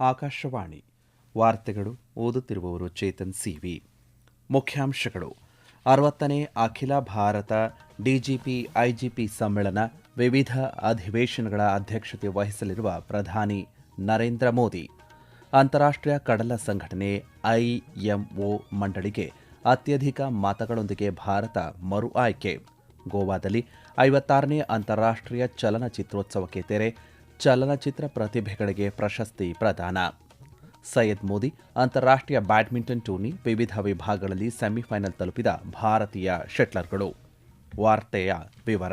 ಆಕಾಶವಾಣಿ. ವಾರ್ತೆಗಳು ಓದುತ್ತಿರುವವರು ಚೇತನ್ ಸಿವಿ. ಮುಖ್ಯಾಂಶಗಳು. ಅರವತ್ತನೇ ಅಖಿಲ ಭಾರತ ಡಿಜಿಪಿ ಐಜಿಪಿ ಸಮ್ಮೇಳನ ವಿವಿಧ ಅಧಿವೇಶನಗಳ ಅಧ್ಯಕ್ಷತೆ ವಹಿಸಲಿರುವ ಪ್ರಧಾನಿ ನರೇಂದ್ರ ಮೋದಿ. ಅಂತಾರಾಷ್ಟ್ರೀಯ ಕಡಲ ಸಂಘಟನೆ ಐಎಂಒ ಮಂಡಳಿಗೆ ಅತ್ಯಧಿಕ ಮತಗಳೊಂದಿಗೆ ಭಾರತ ಮರು ಆಯ್ಕೆ. ಗೋವಾದಲ್ಲಿ ಐವತ್ತಾರನೇ ಅಂತಾರಾಷ್ಟ್ರೀಯ ಚಲನಚಿತ್ರೋತ್ಸವಕ್ಕೆ ತೆರೆ ಚಲನಚಿತ್ರ ಪ್ರತಿಭೆಗಳಿಗೆ ಪ್ರಶಸ್ತಿ ಪ್ರದಾನ. ಸೈಯದ್ ಮೋದಿ ಅಂತಾರಾಷ್ಟ್ರೀಯ ಬ್ಯಾಡ್ಮಿಂಟನ್ ಟೂರ್ನಿ ವಿವಿಧ ವಿಭಾಗಗಳಲ್ಲಿ ಸೆಮಿಫೈನಲ್ ತಲುಪಿದ ಭಾರತೀಯ ಶಟ್ಲರ್ಗಳು. ವಾರ್ತೆಯ ವಿವರ.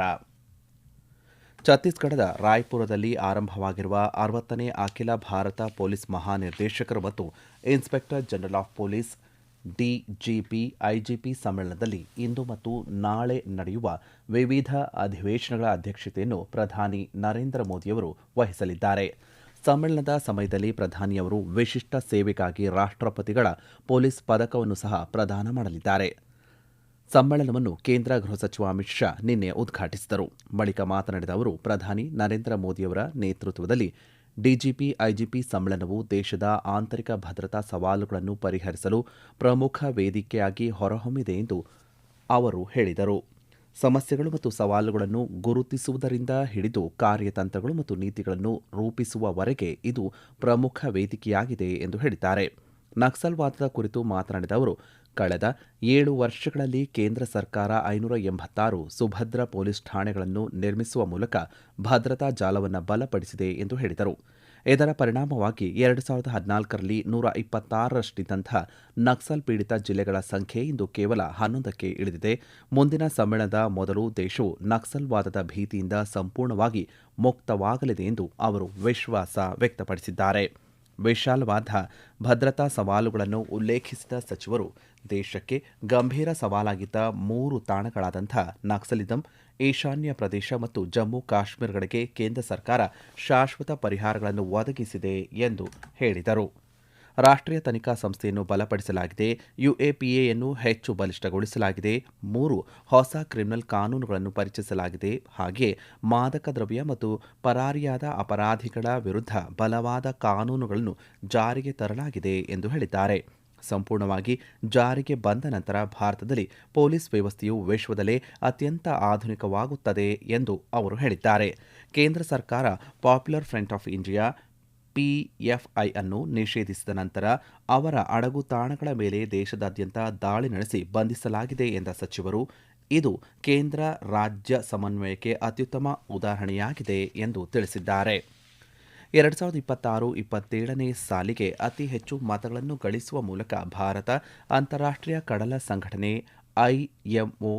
ಛತ್ತೀಸ್ಗಢದ ರಾಯ್ಪುರದಲ್ಲಿ ಆರಂಭವಾಗಿರುವ ಅರವತ್ತನೇ ಅಖಿಲ ಭಾರತ ಪೊಲೀಸ್ ಮಹಾನಿರ್ದೇಶಕರು ಮತ್ತು inspector general of police DGP, IGP ಸಮ್ಮೇಳನದಲ್ಲಿ ಇಂದು ಮತ್ತು ನಾಳೆ ನಡೆಯುವ ವಿವಿಧ ಅಧಿವೇಶನಗಳ ಅಧ್ಯಕ್ಷತೆಯನ್ನು ಪ್ರಧಾನಿ ನರೇಂದ್ರ ಮೋದಿಯವರು ವಹಿಸಲಿದ್ದಾರೆ. ಸಮ್ಮೇಳನದ ಸಮಯದಲ್ಲಿ ಪ್ರಧಾನಿಯವರು ವಿಶಿಷ್ಟ ಸೇವೆಗಾಗಿ ರಾಷ್ಟ್ರಪತಿಗಳ ಪೊಲೀಸ್ ಪದಕವನ್ನು ಸಹ ಪ್ರದಾನ ಮಾಡಲಿದ್ದಾರೆ. ಸಮ್ಮೇಳನವನ್ನು ಕೇಂದ್ರ ಗೃಹ ಸಚಿವ ಅಮಿತ್ ಶಾ ನಿನ್ನೆ ಉದ್ಘಾಟಿಸಿದರು. ಬಳಿಕ ಮಾತನಾಡಿದ ಅವರು, ಪ್ರಧಾನಿ ನರೇಂದ್ರ ಮೋದಿಯವರ ನೇತೃತ್ವದಲ್ಲಿ ಡಿಜಿಪಿ, ಐಜಿಪಿ ಸಮ್ಮೇಳನವು ದೇಶದ ಆಂತರಿಕ ಭದ್ರತಾ ಸವಾಲುಗಳನ್ನು ಪರಿಹರಿಸಲು ಪ್ರಮುಖ ವೇದಿಕೆಯಾಗಿ ಹೊರಹೊಮ್ಮಿದೆ ಎಂದು ಅವರು ಹೇಳಿದರು. ಸಮಸ್ಯೆಗಳು ಮತ್ತು ಸವಾಲುಗಳನ್ನು ಗುರುತಿಸುವುದರಿಂದ ಹಿಡಿದು ಕಾರ್ಯತಂತ್ರಗಳು ಮತ್ತು ನೀತಿಗಳನ್ನು ರೂಪಿಸುವವರೆಗೆ ಇದು ಪ್ರಮುಖ ವೇದಿಕೆಯಾಗಿದೆ ಎಂದು ಹೇಳಿದ್ದಾರೆ. ನಕ್ಸಲ್ವಾದದ ಕುರಿತು ಮಾತನಾಡಿದ ಅವರು ಕಳೆದ ಏಳು ವರ್ಷಗಳಲ್ಲಿ ಕೇಂದ್ರ ಸರ್ಕಾರ ಐನೂರ ಎಂಬತ್ತಾರು ಸುಭದ್ರ ಪೊಲೀಸ್ ಠಾಣೆಗಳನ್ನು ನಿರ್ಮಿಸುವ ಮೂಲಕ ಭದ್ರತಾ ಜಾಲವನ್ನು ಬಲಪಡಿಸಿದೆ ಎಂದು ಹೇಳಿದರು. ಇದರ ಪರಿಣಾಮವಾಗಿ ಎರಡು ಸಾವಿರದ ಹದಿನಾಲ್ಕರಲ್ಲಿ ನೂರ ಇಪ್ಪತ್ತಾರರಷ್ಟಿದ್ದಂಥ ನಕ್ಸಲ್ ಪೀಡಿತ ಜಿಲ್ಲೆಗಳ ಸಂಖ್ಯೆ ಇಂದು ಕೇವಲ ಹನ್ನೊಂದಕ್ಕೆ ಇಳಿದಿದೆ. ಮುಂದಿನ ಸಮ್ಮೇಳನದ ಮೊದಲು ದೇಶವು ನಕ್ಸಲ್ವಾದದ ಭೀತಿಯಿಂದ ಸಂಪೂರ್ಣವಾಗಿ ಮುಕ್ತವಾಗಲಿದೆ ಎಂದು ಅವರು ವಿಶ್ವಾಸ ವ್ಯಕ್ತಪಡಿಸಿದ್ದಾರೆ. ವಿಶಾಲವಾದ ಭದ್ರತಾ ಸವಾಲುಗಳನ್ನು ಉಲ್ಲೇಖಿಸಿದ ಸಚಿವರು, ದೇಶಕ್ಕೆ ಗಂಭೀರ ಸವಾಲಾಗಿದ್ದ ಮೂರು ತಾಣಗಳಾದಂಥ ನಕ್ಸಲಿಸಂ ಈಶಾನ್ಯ ಪ್ರದೇಶ ಮತ್ತು ಜಮ್ಮು ಕಾಶ್ಮೀರಗಳಿಗೆ ಕೇಂದ್ರ ಸರ್ಕಾರ ಶಾಶ್ವತ ಪರಿಹಾರಗಳನ್ನು ಒದಗಿಸಿದೆ ಎಂದು ಹೇಳಿದರು. ರಾಷ್ಟ್ರೀಯ ತನಿಖಾ ಸಂಸ್ಥೆಯನ್ನು ಬಲಪಡಿಸಲಾಗಿದೆ. ಯುಎಪಿಎಯನ್ನು ಹೆಚ್ಚು ಬಲಿಷ್ಠಗೊಳಿಸಲಾಗಿದೆ. ಮೂರು ಹೊಸ ಕ್ರಿಮಿನಲ್ ಕಾನೂನುಗಳನ್ನು ಪರಿಚಯಿಸಲಾಗಿದೆ. ಹಾಗೆಯೇ ಮಾದಕ ದ್ರವ್ಯ ಮತ್ತು ಪರಾರಿಯಾದ ಅಪರಾಧಿಗಳ ವಿರುದ್ಧ ಬಲವಾದ ಕಾನೂನುಗಳನ್ನು ಜಾರಿಗೆ ತರಲಾಗಿದೆ ಎಂದು ಹೇಳಿದ್ದಾರೆ. ಸಂಪೂರ್ಣವಾಗಿ ಜಾರಿಗೆ ಬಂದ ನಂತರ ಭಾರತದಲ್ಲಿ ಪೊಲೀಸ್ ವ್ಯವಸ್ಥೆಯು ವಿಶ್ವದಲ್ಲೇ ಅತ್ಯಂತ ಆಧುನಿಕವಾಗುತ್ತದೆ ಎಂದು ಅವರು ಹೇಳಿದ್ದಾರೆ. ಕೇಂದ್ರ ಸರ್ಕಾರ popular front of India PFI ಅನ್ನು ನಿಷೇಧಿಸಿದ ನಂತರ ಅವರ ಅಡಗು ತಾಣಗಳ ಮೇಲೆ ದೇಶದಾದ್ಯಂತ ದಾಳಿ ನಡೆಸಿ ಬಂಧಿಸಲಾಗಿದೆ ಎಂದ ಸಚಿವರು, ಇದು ಕೇಂದ್ರ ರಾಜ್ಯ ಸಮನ್ವಯಕ್ಕೆ ಅತ್ಯುತ್ತಮ ಉದಾಹರಣೆಯಾಗಿದೆ ಎಂದು ತಿಳಿಸಿದ್ದಾರೆ. ಎರಡ್ ಸಾವಿರದ ಇಪ್ಪತ್ತಾರು ಇಪ್ಪತ್ತೇಳನೇ ಸಾಲಿಗೆ ಅತಿ ಹೆಚ್ಚು ಮತಗಳನ್ನು ಗಳಿಸುವ ಮೂಲಕ ಭಾರತ ಅಂತಾರಾಷ್ಟ್ರೀಯ ಕಡಲ ಸಂಘಟನೆ ಐಎಂಒ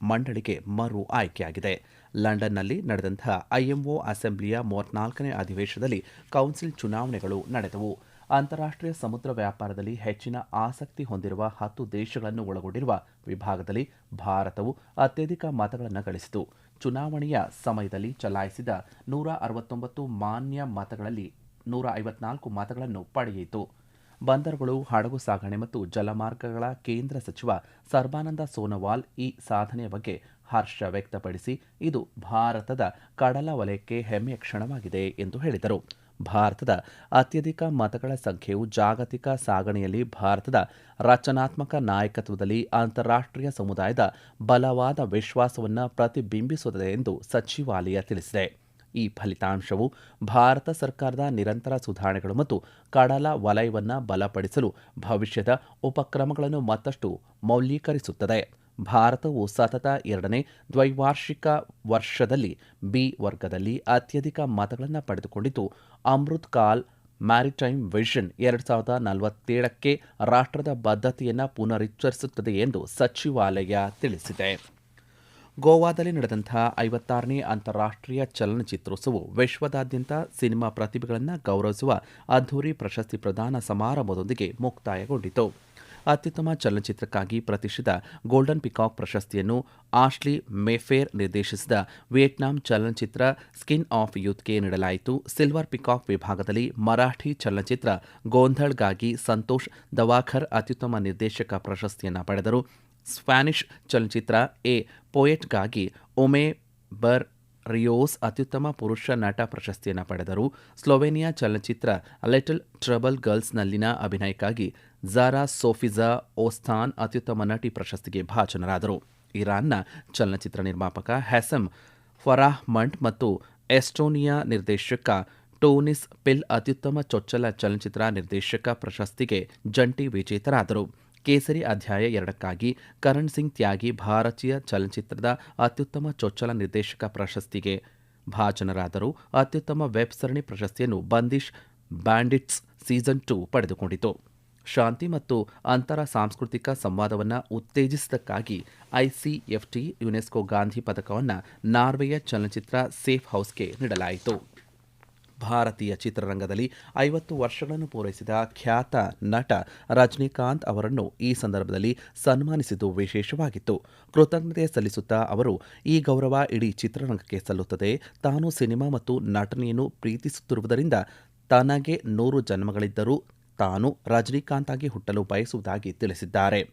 ಮಂಡಳಿಗೆ ಮರು ಆಯ್ಕೆಯಾಗಿದೆ. ಲಂಡನ್ನಲ್ಲಿ ನಡೆದಂತಹ ಐಎಂಒ ಅಸೆಂಬ್ಲಿಯ ಮೂವತ್ನಾಲ್ಕನೇ ಅಧಿವೇಶನದಲ್ಲಿ ಕೌನ್ಸಿಲ್ ಚುನಾವಣೆಗಳು ನಡೆದವು. ಅಂತಾರಾಷ್ಟ್ರೀಯ ಸಮುದ್ರ ವ್ಯಾಪಾರದಲ್ಲಿ ಹೆಚ್ಚಿನ ಆಸಕ್ತಿ ಹೊಂದಿರುವ ಹತ್ತು ದೇಶಗಳನ್ನು ಒಳಗೊಂಡಿರುವ ವಿಭಾಗದಲ್ಲಿ ಭಾರತವು ಅತ್ಯಧಿಕ ಮತಗಳನ್ನು ಗಳಿಸಿತು. ಚುನಾವಣೆಯ ಸಮಯದಲ್ಲಿ ಚಲಾಯಿಸಿದ ನೂರ ಅರವತ್ತೊಂಬತ್ತು ಮಾನ್ಯ ಮತಗಳಲ್ಲಿ ನೂರ ಐವತ್ನಾಲ್ಕು ಮತಗಳನ್ನು ಪಡೆಯಿತು. ಬಂದರುಗಳು ಹಡಗು ಸಾಗಣೆ ಮತ್ತು ಜಲಮಾರ್ಗಗಳ ಕೇಂದ್ರ ಸಚಿವ ಸರ್ಬಾನಂದ ಸೋನೋವಾಲ್ ಈ ಸಾಧನೆಯ ಬಗ್ಗೆ ಹರ್ಷ ವ್ಯಕ್ತಪಡಿಸಿ, ಇದು ಭಾರತದ ಕಡಲ ವಲಯಕ್ಕೆ ಹೆಮ್ಮೆಯ ಕ್ಷಣವಾಗಿದೆ ಎಂದು ಹೇಳಿದರು. ಭಾರತದ ಅತ್ಯಧಿಕ ಮತಗಳ ಸಂಖ್ಯೆಯು ಜಾಗತಿಕ ಸಾಗಣೆಯಲ್ಲಿ ಭಾರತದ ರಚನಾತ್ಮಕ ನಾಯಕತ್ವದಲ್ಲಿ ಅಂತಾರಾಷ್ಟ್ರೀಯ ಸಮುದಾಯದ ಬಲವಾದ ವಿಶ್ವಾಸವನ್ನು ಪ್ರತಿಬಿಂಬಿಸುತ್ತದೆ ಎಂದು ಸಚಿವಾಲಯ ತಿಳಿಸಿದೆ. ಈ ಫಲಿತಾಂಶವು ಭಾರತ ಸರ್ಕಾರದ ನಿರಂತರ ಸುಧಾರಣೆಗಳು ಮತ್ತು ಕಡಲ ವಲಯವನ್ನು ಬಲಪಡಿಸಲು ಭವಿಷ್ಯದ ಉಪಕ್ರಮಗಳನ್ನು ಮತ್ತಷ್ಟು ಮೌಲ್ಯೀಕರಿಸುತ್ತದೆ. ಭಾರತವು ಸತತ ಎರಡನೇ ದ್ವೈವಾರ್ಷಿಕ ವರ್ಷದಲ್ಲಿ ಬಿ ವರ್ಗದಲ್ಲಿ ಅತ್ಯಧಿಕ ಮತಗಳನ್ನು ಪಡೆದುಕೊಂಡಿದ್ದು, ಅಮೃತ್ ಕಾಲ್ ಮ್ಯಾರಿಟೈಮ್ ವಿಷನ್ ಎರಡು ಸಾವಿರದ ನಲವತ್ತೇಳಕ್ಕೆ ರಾಷ್ಟ್ರದ ಬದ್ಧತೆಯನ್ನು ಪುನರುಚ್ಚರಿಸುತ್ತದೆ ಎಂದು ಸಚಿವಾಲಯ ತಿಳಿಸಿದೆ. ಗೋವಾದಲ್ಲಿ ನಡೆದಂತಹ ಐವತ್ತಾರನೇ ಅಂತಾರಾಷ್ಟ್ರೀಯ ಚಲನಚಿತ್ರೋತ್ಸವವು ವಿಶ್ವದಾದ್ಯಂತ ಸಿನಿಮಾ ಪ್ರತಿಭೆಗಳನ್ನು ಗೌರವಿಸುವ ಅದ್ಧೂರಿ ಪ್ರಶಸ್ತಿ ಪ್ರದಾನ ಸಮಾರಂಭದೊಂದಿಗೆ ಮುಕ್ತಾಯಗೊಂಡಿತು. ಅತ್ಯುತ್ತಮ ಚಲನಚಿತ್ರಕ್ಕಾಗಿ ಪ್ರತಿಷ್ಠಿತ ಗೋಲ್ಡನ್ ಪಿಕಾಕ್ ಪ್ರಶಸ್ತಿಯನ್ನು ಆಶ್ಲಿ ಮೇಫೇರ್ ನಿರ್ದೇಶಿಸಿದ ವಿಯೆಟ್ನಾಂ ಚಲನಚಿತ್ರ ಸ್ಕಿನ್ ಆಫ್ ಯೂತ್ಗೆ ನೀಡಲಾಯಿತು. ಸಿಲ್ವರ್ ಪಿಕಾಕ್ ವಿಭಾಗದಲ್ಲಿ ಮರಾಠಿ ಚಲನಚಿತ್ರ ಗೋಂಧಳ್ಗಾಗಿ ಸಂತೋಷ್ ದವಾಖರ್ ಅತ್ಯುತ್ತಮ ನಿರ್ದೇಶಕ ಪ್ರಶಸ್ತಿಯನ್ನು ಪಡೆದರು. ಸ್ಪ್ಯಾನಿಷ್ ಚಲನಚಿತ್ರ ಎ ಪೋಯೆಟ್ಗಾಗಿ ಒಮೆ ಬರ್ ರಿಯೋಸ್ ಅತ್ಯುತ್ತಮ ಪುರುಷ ನಟ ಪ್ರಶಸ್ತಿಯನ್ನು ಪಡೆದರು. ಸ್ಲೋವೇನಿಯಾ ಚಲನಚಿತ್ರ ಲಿಟಲ್ ಟ್ರಬಲ್ ಗರ್ಲ್ಸ್ನಲ್ಲಿನ ಅಭಿನಯಕ್ಕಾಗಿ ಝಾರಾ ಸೋಫಿಜಾ, ಓಸ್ತಾನ್ ಅತ್ಯುತ್ತಮ ನಟಿ ಪ್ರಶಸ್ತಿಗೆ ಭಾಜನರಾದರು. ಇರಾನ್ನ ಚಲನಚಿತ್ರ ನಿರ್ಮಾಪಕ ಹ್ಯಾಸಮ್ ಫರಾಹ್ ಮಂಟ್ ಮತ್ತು ಎಸ್ಟೋನಿಯಾ ನಿರ್ದೇಶಕ ಟೋನಿಸ್ ಪಿಲ್ ಅತ್ಯುತ್ತಮ ಚೊಚ್ಚಲ ಚಲನಚಿತ್ರ ನಿರ್ದೇಶಕ ಪ್ರಶಸ್ತಿಗೆ ಜಂಟಿ ವಿಜೇತರಾದರು. ಕೇಸರಿ ಅಧ್ಯಾಯ ಎರಡಕ್ಕಾಗಿ ಕರಣ್ ಸಿಂಗ್ ತ್ಯಾಗಿ ಭಾರತೀಯ ಚಲನಚಿತ್ರದ ಅತ್ಯುತ್ತಮ ಚೊಚ್ಚಲ ನಿರ್ದೇಶಕ ಪ್ರಶಸ್ತಿಗೆ ಭಾಜನರಾದರು. ಅತ್ಯುತ್ತಮ ವೆಬ್ ಸರಣಿ ಪ್ರಶಸ್ತಿಯನ್ನು ಬಂದಿಶ್ ಬ್ಯಾಂಡಿಟ್ಸ್ ಸೀಸನ್ ಟೂ ಪಡೆದುಕೊಂಡಿತು. ಶಾಂತಿ ಮತ್ತು ಅಂತರ ಸಾಂಸ್ಕೃತಿಕ ಸಂವಾದವನ್ನು ಉತ್ತೇಜಿಸಿದ್ದಕ್ಕಾಗಿ ಐಸಿಎಫ್ಟಿ ಯುನೆಸ್ಕೋ ಗಾಂಧಿ ಪದಕವನ್ನು ನಾರ್ವೆಯ ಚಲನಚಿತ್ರ ಸೇಫ್ ಹೌಸ್ಗೆ ನೀಡಲಾಯಿತು. ಭಾರತೀಯ ಚಿತ್ರರಂಗದಲ್ಲಿ ಐವತ್ತು ವರ್ಷಗಳನ್ನು ಪೂರೈಸಿದ ಖ್ಯಾತ ನಟ ರಜನಿಕಾಂತ್ ಅವರನ್ನು ಈ ಸಂದರ್ಭದಲ್ಲಿ ಸನ್ಮಾನಿಸಿದ್ದು ವಿಶೇಷವಾಗಿತ್ತು. ಕೃತಜ್ಞತೆ ಸಲ್ಲಿಸುತ್ತಾ ಅವರು, ಈ ಗೌರವ ಇಡೀ ಚಿತ್ರರಂಗಕ್ಕೆ ಸಲ್ಲುತ್ತದೆ. ತಾನು ಸಿನಿಮಾ ಮತ್ತು ನಟನೆಯನ್ನು ಪ್ರೀತಿಸುತ್ತಿರುವುದರಿಂದ ತನಗೆ ನೂರು ಜನ್ಮಗಳಿದ್ದರೂ ತಾನು ರಜನಿಕಾಂತ್ ಆಗಿ ಹುಟ್ಟಲು ಬಯಸುವುದಾಗಿ ತಿಳಿಸಿದ್ದಾರೆ.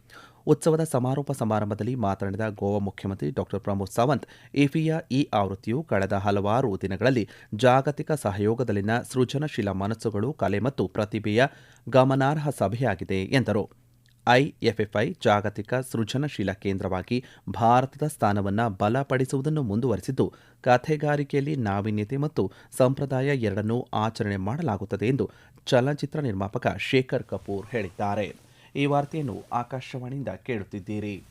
ಉತ್ಸವದ ಸಮಾರೋಪ ಸಮಾರಂಭದಲ್ಲಿ ಮಾತನಾಡಿದ ಗೋವಾ ಮುಖ್ಯಮಂತ್ರಿ ಡಾಕ್ಟರ್ ಪ್ರಮೋದ್ ಸಾವಂತ್, ಇಫಿಯ ಈ ಆವೃತ್ತಿಯು ಕಳೆದ ಹಲವಾರು ದಿನಗಳಲ್ಲಿ ಜಾಗತಿಕ ಸಹಯೋಗದಲ್ಲಿನ ಸೃಜನಶೀಲ ಮನಸ್ಸುಗಳು, ಕಲೆ ಮತ್ತು ಪ್ರತಿಭೆಯ ಗಮನಾರ್ಹ ಸಭೆಯಾಗಿದೆ, ಎಂದರು. ಐಎಫ್ಎಫ್ಐ ಜಾಗತಿಕ ಸೃಜನಶೀಲ ಕೇಂದ್ರವಾಗಿ ಭಾರತದ ಸ್ಥಾನವನ್ನು ಬಲಪಡಿಸುವುದನ್ನು ಮುಂದುವರೆಸಿದ್ದು, ಕಥೆಗಾರಿಕೆಯಲ್ಲಿ ನಾವೀನ್ಯತೆ ಮತ್ತು ಸಂಪ್ರದಾಯ ಎರಡನ್ನೂ ಆಚರಣೆ ಮಾಡಲಾಗುತ್ತದೆ ಎಂದು ಚಲನಚಿತ್ರ ನಿರ್ಮಾಪಕ ಶೇಖರ್ ಕಪೂರ್ ಹೇಳಿದ್ದಾರೆ. ಈ ವಾರ್ತೆಯನ್ನು ಆಕಾಶವಾಣಿಯಿಂದ ಕೇಳುತ್ತಿದ್ದೀರಿ.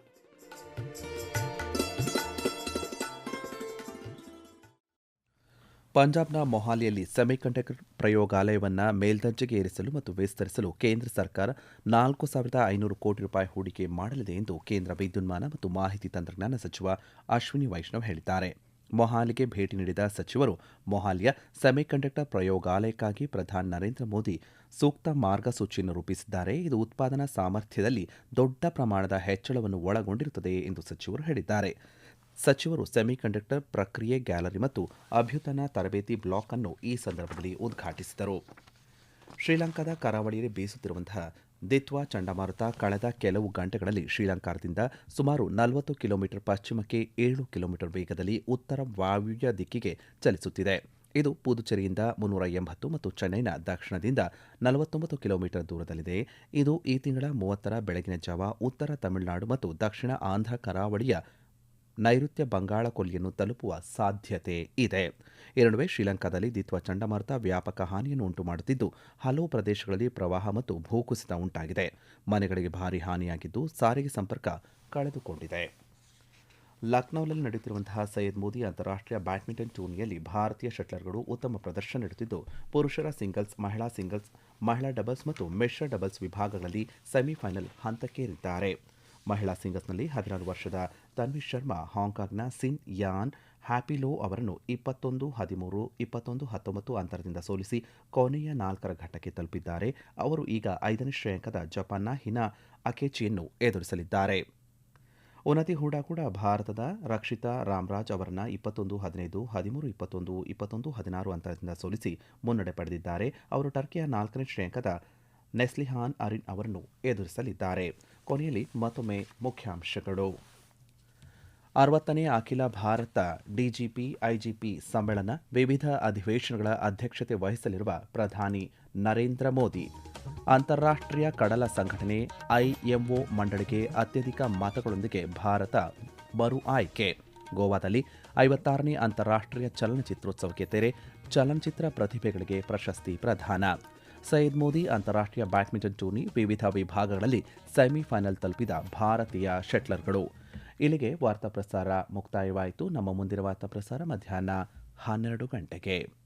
ಪಂಜಾಬ್ನ ಮೊಹಾಲಿಯಲ್ಲಿ ಸೆಮಿಕಂಡಕ್ಟರ್ ಪ್ರಯೋಗಾಲಯವನ್ನು ಮೇಲ್ದರ್ಜೆಗೆ ಏರಿಸಲು ಮತ್ತು ವಿಸ್ತರಿಸಲು ಕೇಂದ್ರ ಸರ್ಕಾರ ನಾಲ್ಕು ಸಾವಿರದ ಐನೂರು ಕೋಟಿ ರೂಪಾಯಿ ಹೂಡಿಕೆ ಮಾಡಲಿದೆ ಎಂದು ಕೇಂದ್ರ ವಿದ್ಯುನ್ಮಾನ ಮತ್ತು ಮಾಹಿತಿ ತಂತ್ರಜ್ಞಾನ ಸಚಿವ ಅಶ್ವಿನಿ ವೈಷ್ಣವ್ ಹೇಳಿದ್ದಾರೆ. ಮೊಹಾಲಿಗೆ ಭೇಟಿ ನೀಡಿದ ಸಚಿವರು, ಮೊಹಾಲಿಯ ಸೆಮಿಕಂಡಕ್ಟರ್ ಪ್ರಯೋಗಾಲಯಕ್ಕಾಗಿ ಪ್ರಧಾನಿ ನರೇಂದ್ರ ಮೋದಿ ಸೂಕ್ತ ಮಾರ್ಗಸೂಚಿಯನ್ನು ರೂಪಿಸಿದ್ದಾರೆ. ಇದು ಉತ್ಪಾದನಾ ಸಾಮರ್ಥ್ಯದಲ್ಲಿ ದೊಡ್ಡ ಪ್ರಮಾಣದ ಹೆಚ್ಚಳವನ್ನು ಒಳಗೊಂಡಿರುತ್ತದೆ ಎಂದು ಸಚಿವರು ಹೇಳಿದ್ದಾರೆ. ಸಚಿವರು ಸೆಮಿಕಂಡಕ್ಟರ್ ಪ್ರಕ್ರಿಯೆ ಗ್ಯಾಲರಿ ಮತ್ತು ಅಭ್ಯುತನ ತರಬೇತಿ ಬ್ಲಾಕ್ ಅನ್ನು ಈ ಸಂದರ್ಭದಲ್ಲಿ ಉದ್ಘಾಟಿಸಿದರು. ಶ್ರೀಲಂಕಾದ ಕರಾವಳಿಯಲ್ಲಿ ಬೀಸುತ್ತಿರುವಂತಹ ದಿತ್ವಾ ಚಂಡಮಾರುತ ಕಳೆದ ಕೆಲವು ಗಂಟೆಗಳಲ್ಲಿ ಶ್ರೀಲಂಕಾದಿಂದ ಸುಮಾರು ನಲವತ್ತು ಕಿಲೋಮೀಟರ್ ಪಶ್ಚಿಮಕ್ಕೆ ಏಳು ಕಿಲೋಮೀಟರ್ ವೇಗದಲ್ಲಿ ಉತ್ತರ ವಾಯುವ್ಯ ದಿಕ್ಕಿಗೆ ಚಲಿಸುತ್ತಿದೆ. ಇದು ಪುದುಚೇರಿಯಿಂದ ಮುನ್ನೂರ ಎಂಬತ್ತು ಮತ್ತು ಚೆನ್ನೈನ ದಕ್ಷಿಣದಿಂದ ನಲವತ್ತೊಂಬತ್ತು ಕಿಲೋಮೀಟರ್ ದೂರದಲ್ಲಿದೆ. ಇದು ಈ ತಿಂಗಳ ಮೂವತ್ತರ ಬೆಳಗಿನ ಜಾವ ಉತ್ತರ ತಮಿಳುನಾಡು ಮತ್ತು ದಕ್ಷಿಣ ಆಂಧ್ರ ಕರಾವಳಿಯ ನೈಋತ್ಯ ಬಂಗಾಳ ಕೊಲ್ಲಿಯನ್ನು ತಲುಪುವ ಸಾಧ್ಯತೆ ಇದೆ. ಈ ನಡುವೆ ಶ್ರೀಲಂಕಾದಲ್ಲಿ ದಿತ್ವ ಚಂಡಮಾರುತ ವ್ಯಾಪಕ ಹಾನಿಯನ್ನು ಉಂಟು ಮಾಡುತ್ತಿದ್ದು ಹಲವು ಪ್ರದೇಶಗಳಲ್ಲಿ ಪ್ರವಾಹ ಮತ್ತು ಭೂಕುಸಿತ ಉಂಟಾಗಿದೆ. ಮನೆಗಳಿಗೆ ಭಾರಿ ಹಾನಿಯಾಗಿದ್ದು, ಸಾರಿಗೆ ಸಂಪರ್ಕ ಕಳೆದುಕೊಂಡಿದೆ. ಲಕ್ನೋನಲ್ಲಿ ನಡೆಯುತ್ತಿರುವಂತಹ ಸೈಯದ್ ಮೋದಿ ಅಂತಾರಾಷ್ಟ್ರೀಯ ಬ್ಯಾಡ್ಮಿಂಟನ್ ಟೂರ್ನಿಯಲ್ಲಿ ಭಾರತೀಯ ಶಟ್ಲರ್ಗಳು ಉತ್ತಮ ಪ್ರದರ್ಶನ ನೀಡುತ್ತಿದ್ದು, ಪುರುಷರ ಸಿಂಗಲ್ಸ್, ಮಹಿಳಾ ಸಿಂಗಲ್ಸ್, ಮಹಿಳಾ ಡಬಲ್ಸ್ ಮತ್ತು ಮಿಶ್ರ ಡಬಲ್ಸ್ ವಿಭಾಗಗಳಲ್ಲಿ ಸೆಮಿಫೈನಲ್ ಹಂತಕ್ಕೇರಿದ್ದಾರೆ. ಮಹಿಳಾ ಸಿಂಗಲ್ಸ್ನಲ್ಲಿ ಹದಿನಾರು ವರ್ಷದ ತನ್ವಿ ಶರ್ಮಾ, ಹಾಂಕಾಂಗ್ನ ಸಿನ್ ಯಾನ್ ಹ್ಯಾಪಿಲೋ ಅವರನ್ನು ಇಪ್ಪತ್ತೊಂದು, ಹದಿಮೂರು, ಇಪ್ಪತ್ತೊಂದು, ಹತ್ತೊಂಬತ್ತು ಅಂತರದಿಂದ ಸೋಲಿಸಿ ಕೊನೆಯ ನಾಲ್ಕರ ಘಟ್ಟಕ್ಕೆ ತಲುಪಿದ್ದಾರೆ. ಅವರು ಈಗ ಐದನೇ ಶ್ರೇಯಾಂಕದ ಜಪಾನ್ನ ಹಿನಾ ಅಕೆಚಿಯನ್ನು ಎದುರಿಸಲಿದ್ದಾರೆ. ಉನ್ನತಿ ಹೂಡಾ ಕೂಡ ಭಾರತದ ರಕ್ಷಿತಾ ರಾಮರಾಜ್ ಅವರನ್ನ ಇಪ್ಪತ್ತೊಂದು, ಹದಿನೈದು, ಹದಿಮೂರು, ಇಪ್ಪತ್ತೊಂದು ಇಪ್ಪತ್ತೊಂದು, ಹದಿನಾರು ಅಂತರದಿಂದ ಸೋಲಿಸಿ ಮುನ್ನಡೆ ಪಡೆದಿದ್ದಾರೆ. ಅವರು ಟರ್ಕಿಯ ನಾಲ್ಕನೇ ಶ್ರೇಯಾಂಕದ ನೆಸ್ಲಿಹಾನ್ ಅರಿನ್ ಅವರನ್ನು ಎದುರಿಸಲಿದ್ದಾರೆ. ಕೊನೆಯಲ್ಲಿ ಮತ್ತೊಮ್ಮೆ ಮುಖ್ಯಾಂಶಗಳು. ಅರವತ್ತನೇ ಅಖಿಲ ಭಾರತ ಡಿಜಿಪಿ ಐಜಿಪಿ ಸಮ್ಮೇಳನ ವಿವಿಧ ಅಧಿವೇಶನಗಳ ಅಧ್ಯಕ್ಷತೆ ವಹಿಸಲಿರುವ ಪ್ರಧಾನಿ ನರೇಂದ್ರ ಮೋದಿ. ಅಂತಾರಾಷ್ಟ್ರೀಯ ಕಡಲ ಸಂಘಟನೆ ಐಎಂಒ ಮಂಡಳಿಗೆ ಅತ್ಯಧಿಕ ಮತಗಳೊಂದಿಗೆ ಭಾರತ ಮರು ಆಯ್ಕೆ. ಗೋವಾದಲ್ಲಿ ಐವತ್ತಾರನೇ ಅಂತಾರಾಷ್ಟ್ರೀಯ ಚಲನಚಿತ್ರೋತ್ಸವಕ್ಕೆ ತೆರೆ ಚಲನಚಿತ್ರ ಪ್ರತಿಭೆಗಳಿಗೆ ಪ್ರಶಸ್ತಿ ಪ್ರದಾನ. ಸಯ್ಯದ್ ಮೋದಿ ಅಂತಾರಾಷ್ಟ್ರೀಯ ಬ್ಯಾಡ್ಮಿಂಟನ್ ಟೂರ್ನಿ ವಿವಿಧ ವಿಭಾಗಗಳಲ್ಲಿ ಸೆಮಿಫೈನಲ್ ತಲುಪಿದ ಭಾರತೀಯ ಶಟ್ಲರ್ಗಳು. ಇಲ್ಲಿಗೆ ವಾರ್ತಾ ಪ್ರಸಾರ ಮುಕ್ತಾಯವಾಯಿತು. ನಮ್ಮ ಮುಂದಿನ ವಾರ್ತಾ ಪ್ರಸಾರ ಮಧ್ಯಾಹ್ನ ಹನ್ನೆರಡು ಗಂಟೆಗೆ.